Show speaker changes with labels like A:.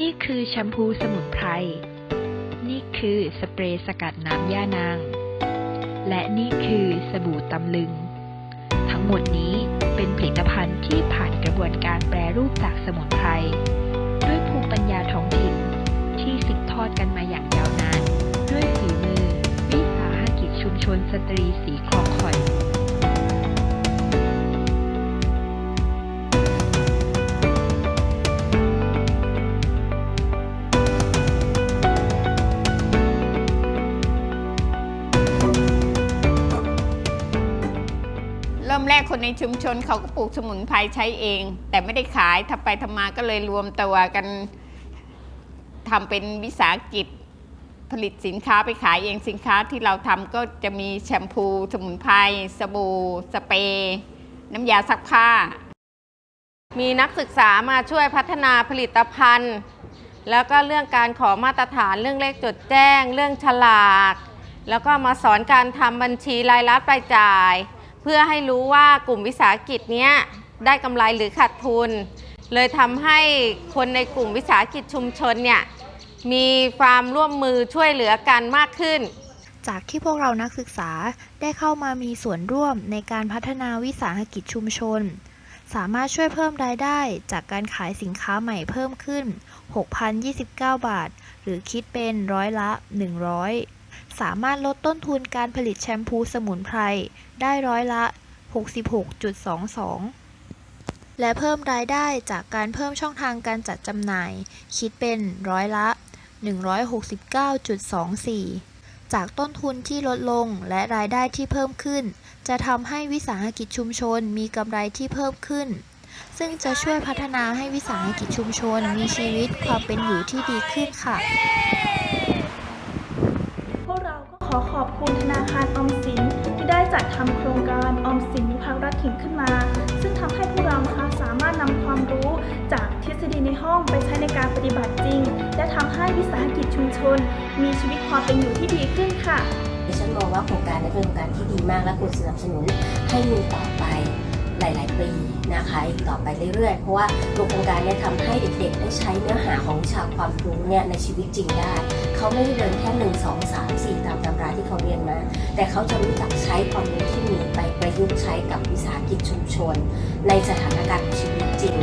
A: นี่คือแชมพูสมุนไพร นี่คือสเปรย์สกัดน้ำย่านาง และนี่คือสบู่ตำลึง ทั้งหมดนี้เป็นผลิตภัณฑ์ที่ผ่านกระบวนการแปรรูปจากสมุนไพร ด้วยภูมิปัญญาท้องถิ่นที่สืบทอดกันมาอย่างยาวนาน ด้วยฝีมือ วิสาหกิจชุมชนสตรีสีคลองคอย
B: มแรกคนในชุมชนเขาก็ปลูกสมุนไพรใช้เอง แต่ไม่ได้ขายทำไปทำมาก็เลยรวมตัวกันทำเป็นวิสาหกิจผลิตสินค้าไปขายเองสินค้าที่เราทำก็จะมีแชมพู สมุนไพรสบู่ สเปรย์น้ำยาซักผ้า
C: มีนักศึกษามาช่วยพัฒนาผลิตภัณฑ์ แล้วก็เรื่องการขอมาตรฐานเรื่องเลขจดแจ้ง เรื่องฉลาก แล้วก็มาสอนการทำบัญชีรายรับรายจ่าย เพื่อให้รู้ว่ากลุ่มวิสาหกิจเนี้ยได้กำไรหรือขาดทุน เลยทำให้คนในกลุ่มวิสาหกิจชุมชนเนี่ยมีความร่วมมือช่วยเหลือกันมากขึ้น
D: จากที่พวกเรานักศึกษาได้เข้ามามีส่วนร่วมในการพัฒนาวิสาหกิจชุมชน สามารถช่วยเพิ่มรายได้จากการขายสินค้าใหม่เพิ่มขึ้น 6,029 บาท หรือคิดเป็นร้อยละ 100 สามารถลดต้นทุนการผลิตแชมพูสมุนไพร ได้ร้อยละ 66.22 และเพิ่มรายได้จากการเพิ่มช่องทางการจัดจำหน่าย คิดเป็นร้อยละ 169.24 จากต้นทุนที่ลดลงและรายได้ที่เพิ่มขึ้น จะทำให้วิสาหกิจชุมชนมีกำไรที่เพิ่มขึ้นซึ่งจะช่วยพัฒนาให้วิสาหกิจชุมชนมีชีวิตความเป็นอยู่ที่ดีขึ้นค่ะ
E: อขอบคุณธนาคารออมสินที่ได้จัดทำโครงการออมสินวิภาครัฐถิ่นขึ้นมา ซึ่งทำให้พวกเรานะคะสามารถนำความรู้จากทฤษฎีในห้องไปใช้ในการปฏิบัติจริง และทำให้วิสาหกิจชุมชน มีชีวิตความเป็นอยู่ที่ดีขึ้นค่ะ
F: ดิฉันมองว่าโครงการนี้เป็นโครงการที่ดีมากและควรสนับสนุนให้มีต่อไปหลาย ๆ ปีนะคะอีกต่อไปเรื่อย ๆ เพราะว่าโครงการนี้ทำให้เด็ก ๆ ได้ใช้เนื้อหาของวิชาความรู้เนี่ยในชีวิตจริงได้ เขาไม่ได้เดินแค่หนึ่งสองสามสี่ตามตำราที่เขาเรียนมาแต่เขาจะรู้จักใช้ความรู้ที่มีไปประยุกต์ใช้กับวิสาหกิจชุมชน ในสถานการณ์ชีวิตจริง